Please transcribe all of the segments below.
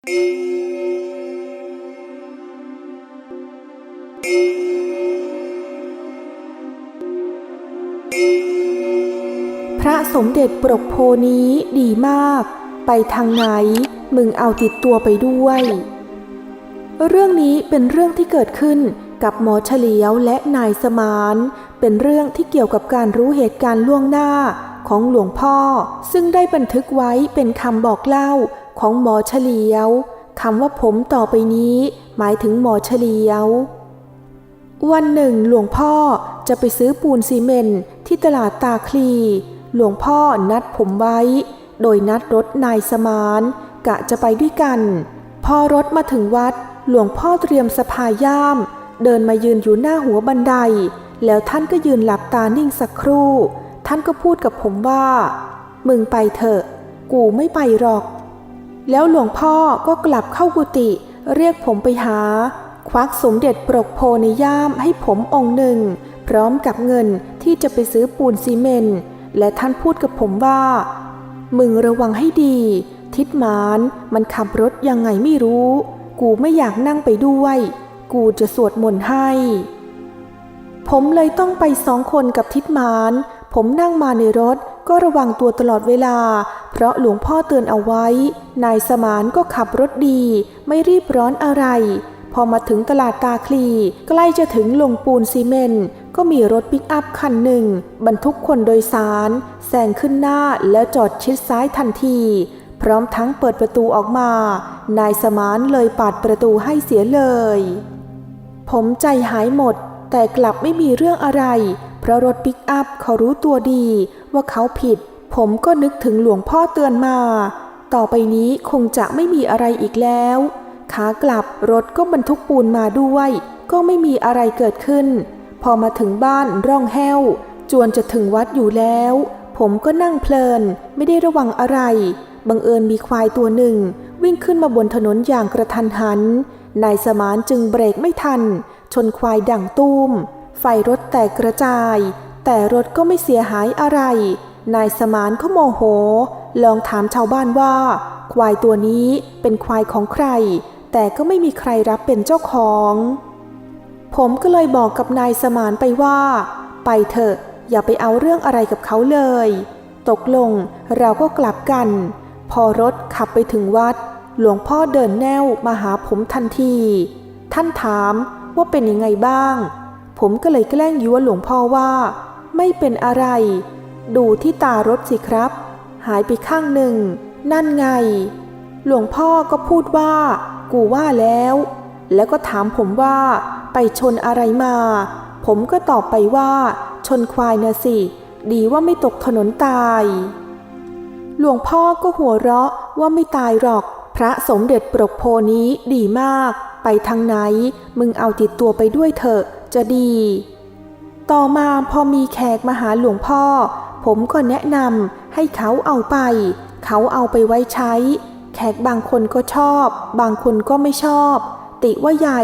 พระสมเด็จปรกโพนี้ดีมาก ไปทางไหนมึงเอาติดตัวไปด้วย เรื่องนี้เป็นเรื่องที่เกิดขึ้นกับหมอเฉลียวและนายสมาน เป็นเรื่องที่เกี่ยวกับการรู้เหตุการณ์ล่วงหน้า ของหลวงพ่อ ซึ่งได้บันทึกไว้เป็นคำบอกเล่าของหมอเฉลียวคำว่าผมต่อไปนี้ หมายถึงหมอเฉลียว วันหนึ่งหลวงพ่อจะไปซื้อปูนซีเมนที่ตลาดตาคลี หลวงพ่อนัดผมไว้ โดยนัดรถนายสมานกะจะไปด้วยกัน พอรถมาถึงวัด หลวงพ่อเตรียมสะพายย่าม เดินมายืนอยู่หน้าหัวบันได แล้วท่านก็ยืนหลับตานิ่งสักครู่ ท่านก็พูดกับผมว่า มึงไปเถอะ กูไม่ไปหรอก แล้วหลวงพ่อก็กลับเข้ากุฏิเรียกผมไปหา ควักสมเด็จปรกโพในย่ามให้ผมองค์หนึ่ง พร้อมกับเงินที่จะไปซื้อปูนซีเมนต์และท่านพูดกับผมว่า มึงระวังให้ดี ทิดหมานมันขับรถยังไงไม่รู้ กูไม่อยากนั่งไปด้วย กูจะสวดมนต์ให้ ผมเลยต้องไปสองคนกับทิดหมาน ผมนั่งมาในรถก็ระวังตัวตลอดเวลา เพราะหลวงพ่อเตือนเอาไว้ นายสมานก็ขับรถดี ไม่รีบร้อนอะไร พอมาถึงตลาดตาคลี ใกล้จะถึงลงปูนซีเมนต์ก็มีรถปิกอัพคันหนึ่ง บรรทุกคนโดยสารแซงขึ้นหน้าแล้วจอดชิดซ้ายทันที พร้อมทั้งเปิดประตูออกมา นายสมานเลยปาดประตูให้เสียเลย ผมใจหายหมด แต่กลับไม่มีเรื่องอะไร ราะรถปิกอัพเขารู้ตัวดีว่าเขาผิด ผมก็นึกถึงหลวงพ่อเตือนมา ต่อไปนี้คงจะไม่มีอะไรอีกแล้ว ขากลับรถก็บรรทุกปูนมาด้วย ก็ไม่มีอะไรเกิดขึ้น พอมาถึงบ้านร่องแห้ว จวนจะถึงวัดอยู่แล้ว ผมก็นั่งเพลิน ไม่ได้ระวังอะไร บังเอิญมีควายตัวหนึ่ง วิ่งขึ้นมาบนถนนอย่างกระทันหัน นายสมานจึงเบรกไม่ทัน ชนควายดังตุ้ม ไฟรถแตกกระจาย แต่รถก็ไม่เสียหายอะไร นายสมานก็โมโห ลองถามชาวบ้านว่า ควายตัวนี้เป็นควายของใคร แต่ก็ไม่มีใครรับเป็นเจ้าของ ผมก็เลยบอกกับนายสมานไปว่า ไปเถอะ อย่าไปเอาเรื่องอะไรกับเขาเลย ตกลงเราก็กลับกัน พอรถขับไปถึงวัด หลวงพ่อเดินแนวมาหาผมทันที ท่านถามว่าเป็นยังไงบ้าง ผมก็เลยแกล้งยั่วหลวงพ่อว่า ไม่เป็นอะไร ดูที่ตารถสิครับ หายไปข้างหนึ่ง นั่นไง หลวงพ่อก็พูดว่า กูว่าแล้ว แล้วก็ถามผมว่าไปชนอะไรมา ผมก็ตอบไปว่า ชนควายนะสิ ดีว่าไม่ตกถนนตาย หลวงพ่อก็หัวเราะว่าไม่ตายหรอก พระสมเด็จปรกโพนี้ดีมาก ไปทางไหน มึงเอาติดตัวไปด้วยเถอะ จะดี ต่อมาพอมีแขกมาหาหลวงพ่อ ผมก็แนะนำให้เขาเอาไป เขาเอาไปไว้ใช้ แขกบางคนก็ชอบ บางคนก็ไม่ชอบ ติว่าใหญ่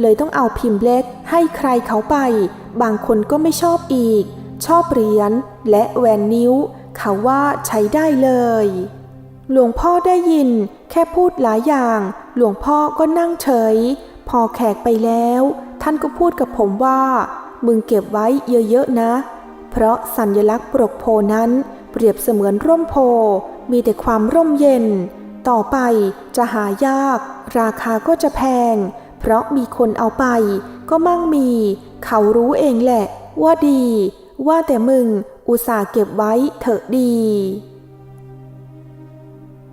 เลยต้องเอาพิมพ์เล็กให้ใครเขาไป บางคนก็ไม่ชอบอีก ชอบเหรียญและแหวนนิ้ว เขาว่าใช้ได้เลย หลวงพ่อได้ยินแค่พูดหลายอย่าง หลวงพ่อก็นั่งเฉย พอแขกไปแล้ว ท่านก็พูดกับผมว่า มึงเก็บไว้เยอะๆนะ เพราะสัญลักษณ์ปรกโพนั้น เปรียบเสมือนร่มโพ มีแต่ความร่มเย็น ต่อไปจะหายาก ราคาก็จะแพง เพราะมีคนเอาไป ก็มั่งมี เขารู้เองแหละ ว่าดี ว่าแต่มึงอุตส่าห์เก็บไว้เถอะดี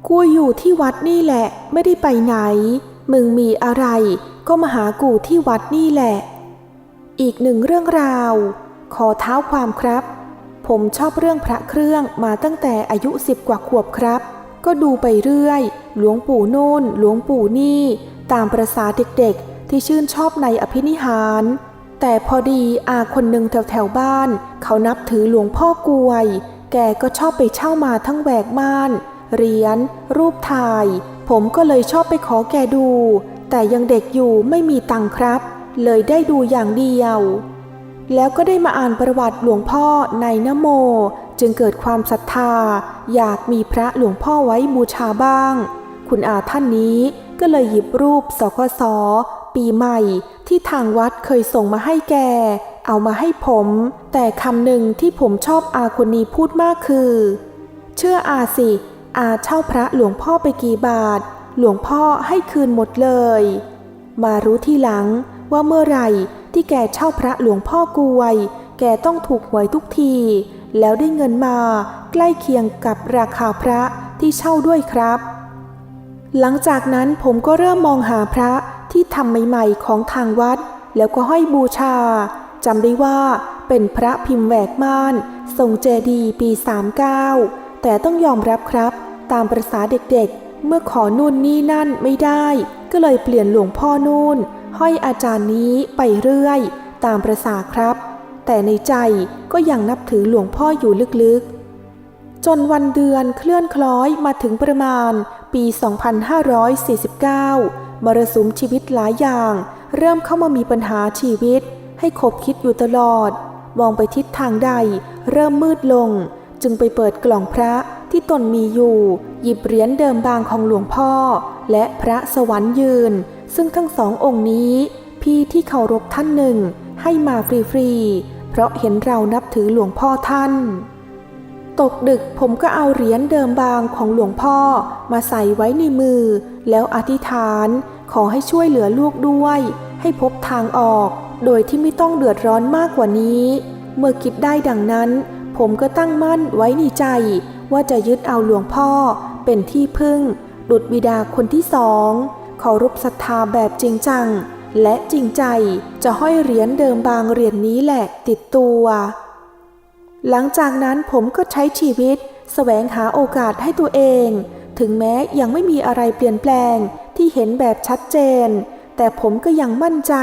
กูอยู่ที่วัดนี่แหละไม่ได้ไปไหน มึงมีอะไร ก็มาหากูที่วัดนี่แหละ อีกหนึ่งเรื่องราว ขอเท้าความครับ ผมชอบเรื่องพระเครื่องมาตั้งแต่อายุสิบกว่าขวบครับ ก็ดูไปเรื่อย หลวงปู่โน่น หลวงปู่นี่ ตามประษาเด็กๆ ที่ชื่นชอบในอภินิหาร แต่พอดีอาคนหนึ่งแถวๆบ้าน เขานับถือหลวงพ่อกวย แกก็ชอบไปเช่ามาทั้งแหวกม่านเหรียญรูปถ่าย ผมก็เลยชอบไปขอแกดู แต่ยังเด็กอยู่ไม่มีตังครับ เลยได้ดูอย่างเดียว แล้วก็ได้มาอ่านประวัติหลวงพ่อในนโม จึงเกิดความศรัทธา อยากมีพระหลวงพ่อไว้บูชาบ้าง คุณอาท่านนี้ก็เลยหยิบรูปสคสปีใหม่ที่ทางวัดเคยส่งมาให้แก เอามาให้ผม แต่คำหนึ่งที่ผมชอบอาคนนี้พูดมากคือ เชื่ออาสิ อาเช่าพระหลวงพ่อไปกี่บาท หลวงพ่อให้คืนหมดเลย มารู้ทีหลังว่าเมื่อไหร่ที่แกเช่าพระหลวงพ่อกวย แกต้องถูกหวยทุกที แล้วได้เงินมาใกล้เคียงกับราคาพระที่เช่าด้วยครับ หลังจากนั้นผมก็เริ่มมองหาพระที่ทำใหม่ๆของทางวัด แล้วก็ห้อยบูชาจำได้ว่าเป็นพระพิมพ์แหวกม่าน ทรงเจดีปี 39 แต่ต้องยอมรับครับ ตามประษาเด็กๆ เมื่อขอนู่นนี่นั่นไม่ได้ ก็เลยเปลี่ยนหลวงพ่อนู่น ห้อยอาจารย์นี้ไปเรื่อย ตามประษาครับ แต่ในใจก็ยังนับถือหลวงพ่ออยู่ลึกๆ จนวันเดือนเคลื่อนคล้อยมาถึงประมาณปี 2549 มรสุมชีวิตหลายอย่าง เริ่มเข้ามามีปัญหาชีวิต ให้คบคิดอยู่ตลอด มองไปทิศทางใด เริ่มมืดลง จึงไปเปิดกล่องพระ ที่ตนมีอยู่ หยิบเหรียญเดิมบางของหลวงพ่อ และพระสวรรค์ยืน ซึ่งทั้งสององค์นี้ พี่ที่เคารพท่านหนึ่ง ให้มาฟรีๆ เพราะเห็นเรานับถือหลวงพ่อท่าน ตกดึกผมก็เอาเหรียญเดิมบางของหลวงพ่อมาใส่ไว้ในมือ แล้วอธิษฐานขอให้ช่วยเหลือลูกด้วย ให้พบทางออก โดยที่ไม่ต้องเดือดร้อนมากกว่านี้ เมื่อคิดได้ดังนั้น ผมก็ตั้งมั่นไว้ในใจ ว่าจะยึดเอาหลวงพ่อเป็นที่พึ่ง ดุจบิดาคนที่สองเคารพศรัทธาแบบจริงจัง และจริงใจจะห้อยเหรียญเดิมบางเหรียญนี้แหละติดตัว หลังจากนั้นผมก็ใช้ชีวิตแสวงหาโอกาสให้ตัวเอง ถึงแม้ยังไม่มีอะไรเปลี่ยนแปลงที่เห็นแบบชัดเจน แต่ผมก็ยังมั่นใจ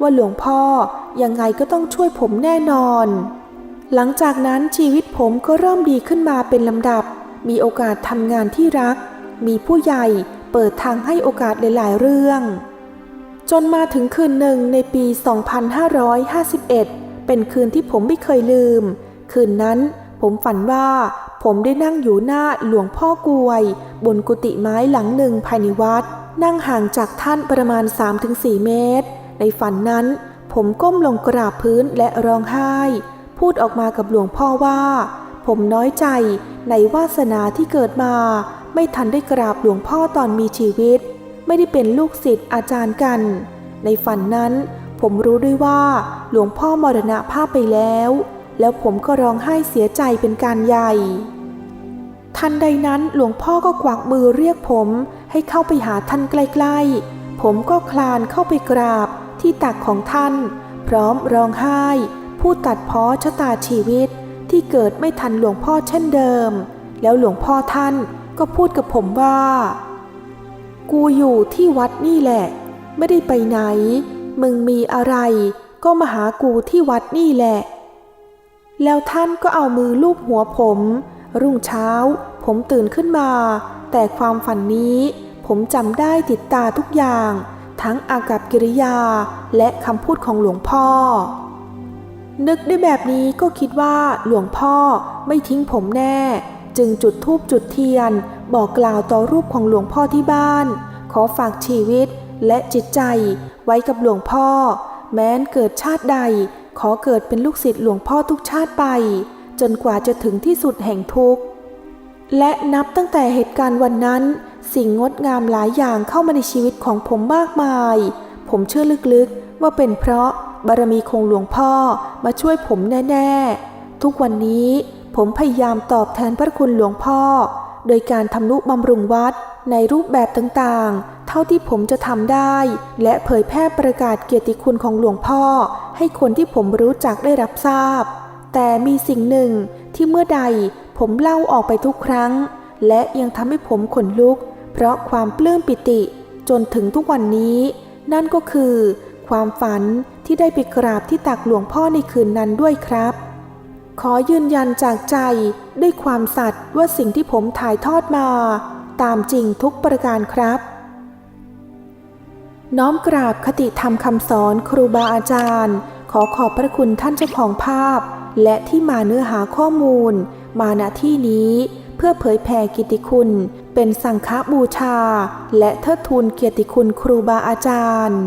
ว่าหลวงพ่อยังไงก็ต้องช่วยผมแน่นอน หลังจากนั้นชีวิตผมก็เริ่มดีขึ้นมาเป็นลำดับ มีโอกาสทำงานที่รัก มีผู้ใหญ่เปิดทางให้โอกาสหลาย ๆ เรื่อง จนมาถึงคืนหนึ่งในปี 2551 เป็นคืนที่ผมไม่เคยลืม คืนนั้นผมฝันว่าผมได้นั่งอยู่หน้าหลวงพ่อกวย บนกุฏิไม้หลังหนึ่งภายในวัด นั่งห่างจากท่านประมาณ 3-4 เมตร ในฝันนั้น ผมก้มลงกราบพื้นและร้องไห้ พูดออกมากับหลวงพ่อว่า ผมน้อยใจในวาสนาที่เกิดมา ไม่ทันได้กราบหลวงพ่อตอนมีชีวิต ไม่ได้เป็นลูกศิษย์อาจารย์กัน ในฝันนั้น ผมรู้ด้วยว่าหลวงพ่อมรณภาพไปแล้ว แล้วผมก็ร้องไห้เสียใจเป็นการใหญ่ ทันใดนั้นหลวงพ่อก็กวักมือเรียกผมให้เข้าไปหาท่านใกล้ๆ ผมก็คลานเข้าไปกราบที่ตักของท่าน พร้อมร้องไห้ พูดตัดพ้อชะตาชีวิตที่เกิดไม่ทันหลวงพ่อเช่นเดิม แล้วหลวงพ่อท่านก็พูดกับผมว่า กูอยู่ที่วัดนี่แหละ ไม่ได้ไปไหน มึงมีอะไรก็มาหากูที่วัดนี่แหละ แล้วท่านก็เอามือลูบหัวผม รุ่งเช้า ผมตื่นขึ้นมา แต่ความฝันนี้ผมจำได้ติดตาทุกอย่าง ทั้งอากับกิริยาและคำพูดของหลวงพ่อ นึกได้แบบนี้ก็คิดว่าหลวงพ่อไม่ทิ้งผมแน่ จึงจุดธูปจุดเทียน บอกกล่าวต่อรูปของหลวงพ่อที่บ้าน ขอฝากชีวิตและจิตใจไว้กับหลวงพ่อ แม้นเกิดชาติใด ขอเกิดเป็นลูกศิษย์หลวงพ่อทุกชาติไป จนกว่าจะถึงที่สุดแห่งทุกข์ และนับตั้งแต่เหตุการณ์วันนั้น สิ่งงดงามหลายอย่างเข้ามาในชีวิตของผมมากมาย ผมเชื่อลึกๆว่าเป็นเพราะ บารมีของหลวงพ่อมาช่วยผมแน่ ๆ ทุกวันนี้ผมพยายามตอบแทนพระคุณหลวงพ่อ โดยการทำนุบำรุงวัดในรูปแบบต่างๆ เท่าที่ผมจะทำได้ และเผยแพร่ประกาศเกียรติคุณของหลวงพ่อ ให้คนที่ผมรู้จักได้รับทราบ แต่มีสิ่งหนึ่งที่เมื่อใดผมเล่าออกไปทุกครั้ง และยังทำให้ผมขนลุก เพราะความปลื้มปิติจนถึงทุกวันนี้ นั่นก็คือ ความฝัน ที่ได้ไปกราบที่ตักหลวงพ่อในคืนนั้นด้วยครับ ขอยืนยันจากใจด้วยความสัตย์ว่าสิ่งที่ผมถ่ายทอดมา ตามจริงทุกประการครับ น้อมกราบคติธรรมคำสอนครูบาอาจารย์ ขอขอบพระคุณท่านเจ้าของภาพ และที่มาเนื้อหาข้อมูล มาณที่นี้เพื่อเผยแผ่กิติคุณ เป็นสังฆบูชา และเทิดทูนเกียรติคุณครูบาอาจารย์